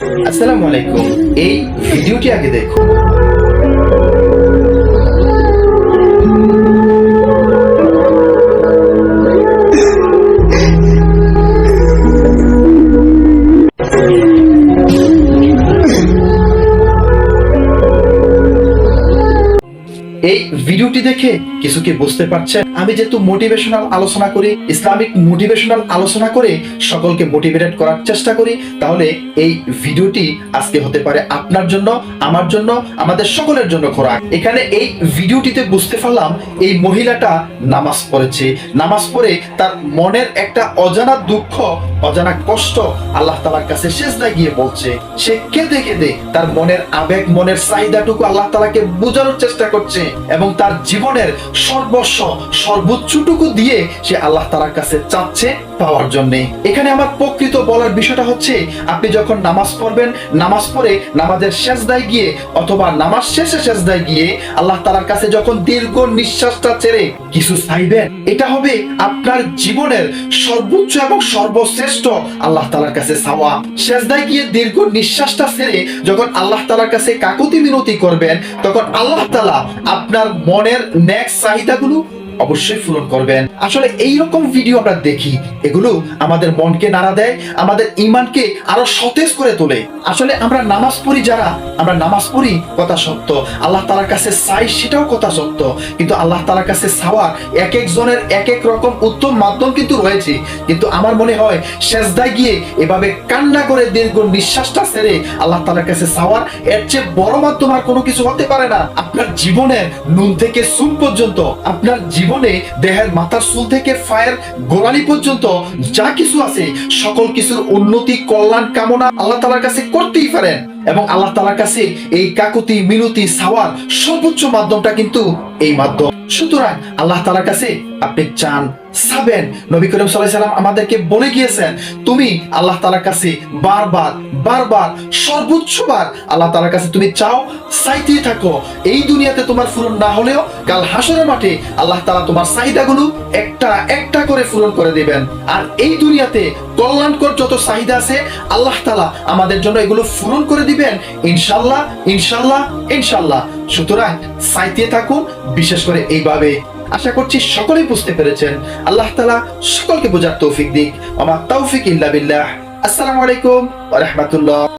আসসালামু আলাইকুম। এই ভিডিওটি আগে দেখুন। এই ভিডিওটি দেখে কিছু কি বুঝতে পারছেন? আমি যেহেতু মোটিভেশনাল আলোচনা করি, ইসলামিক মোটিভেশনাল আলোচনা করে সকলকে মোটিভেটেড করার চেষ্টা করি, তাহলে এই ভিডিওটি আজকে হতে পারে আপনার জন্য, আমার জন্য, আমাদের সকলের জন্য খোরাক। এখানে এই ভিডিওটিতে বুঝতে পারলাম এই মহিলাটা নামাজ পড়েছে। নামাজ পড়ে তার মনের একটা অজানা দুঃখ অজানা কষ্ট আল্লাহ তালার কাছে শেষদায় গিয়ে বলছে সে কেঁদে কেঁদে তার মনের আবেগ, মনের চাহিদাটুকু আল্লাহ তালাকে বোঝানোর চেষ্টা করছে এবং তার জীবনের সর্বস্ব, সর্বোচ্চটুকু দিয়ে সে আল্লাহ তালার কাছে চাচ্ছে পাওয়ার জন্য। এখানে আমার প্রকৃত বলার বিষয়টা হচ্ছে, আপনি যখন নামাজ পড়বেন, নামাজ পড়ে নামাজের শেষদায় গিয়ে অথবা নামাজ শেষে শেষদায় গিয়ে আল্লাহ তালার কাছে যখন দীর্ঘ নিঃশ্বাসটা ছেড়ে কিছু চাইবেন, এটা হবে আপনার জীবনের সর্বোচ্চ এবং সর্বশ্রেষ্ঠ আল্লাহ তালার কাছে সাওয়া শেষদায় গিয়ে দীর্ঘ নিঃশ্বাসটা ছেড়ে যখন আল্লাহ তালার কাছে কাকুতি মিনতি করবেন, তখন আল্লাহ তালা আপনার মনের নেক্সট চাহিদাগুলো অবশ্যই পূরণ করবেন। আসলে এই রকম ভিডিও আমরা দেখি, এগুলো আমাদের মনকে নাড়া দেয়, আমাদের ইমানকে আরও সতেজ করে তোলে। আসলে আমরা নামাজ পড়ি যারা, আমরা নামাজ পড়ি কথা সত্য। আল্লাহ তালার কাছে চাই সেটাও কথা সত্য। কিন্তু আল্লাহ তালার কাছে চাওয়ার এক একজনের এক এক রকম উত্তম মাধ্যম কিন্তু রয়েছে। কিন্তু আমার মনে হয় শেষদায় গিয়ে এভাবে কান্না করে দীর্ঘ নিঃশ্বাসটা ছেড়ে আল্লাহ তালার কাছে চাওয়ার এর চেয়ে বড় মাধ্যম আর কোনো কিছু হতে পারে না। আপনার জীবনের নুন থেকে সুন পর্যন্ত, আপনার জীবনে দেহের মাথার চুল থেকে ফায়ার গোড়ালি পর্যন্ত যা কিছু আছে, সকল কিছুর উন্নতি, কল্যাণ, কামনা আল্লাহ তালার কাছে করতেই পারেন। এবং আল্লাহ তালার কাছে এই কাকুতি, মিনতি, সাওয়ার সর্বোচ্চ মাধ্যমটা কিন্তু এই মাধ্যম। সুতরাং আল্লাহ তালার কাছে আপনি চান সাবেন নবী করিম সাল্লাহ সাল্লাম আমাদেরকে বলে গিয়েছেন, তুমি আল্লাহ তালার কাছে বারবার বারবার সর্বোচ্চবার আল্লাহ তালার কাছে তুমি চাও, চাইতেই থাকো। এই দুনিয়াতে তোমার পূরণ না হলেও কাল হাসরের মাঠে আল্লাহ তালা তোমার চাহিদাগুলো একটা একটা করে পূরণ করে দিবেন। আর এই দুনিয়াতে কল্যাণকর যত চাহিদা আছে, আল্লাহ তালা আমাদের জন্য এগুলো পূরণ করে দিবেন। ইনশাল্লাহ ইনশাল্লাহ ইনশাল্লাহ সুতরাং চাইতে থাকুন, বিশেষ করে এইভাবে আশা করছি সকলেই বুঝতে পেরেছেন। আল্লাহ তালা সকলকে বোঝার তৌফিক দিক। আমার তৌফিক ইল্লা বিল্লাহ। আসসালামু আলাইকুম রাহমাতুল্লাহ।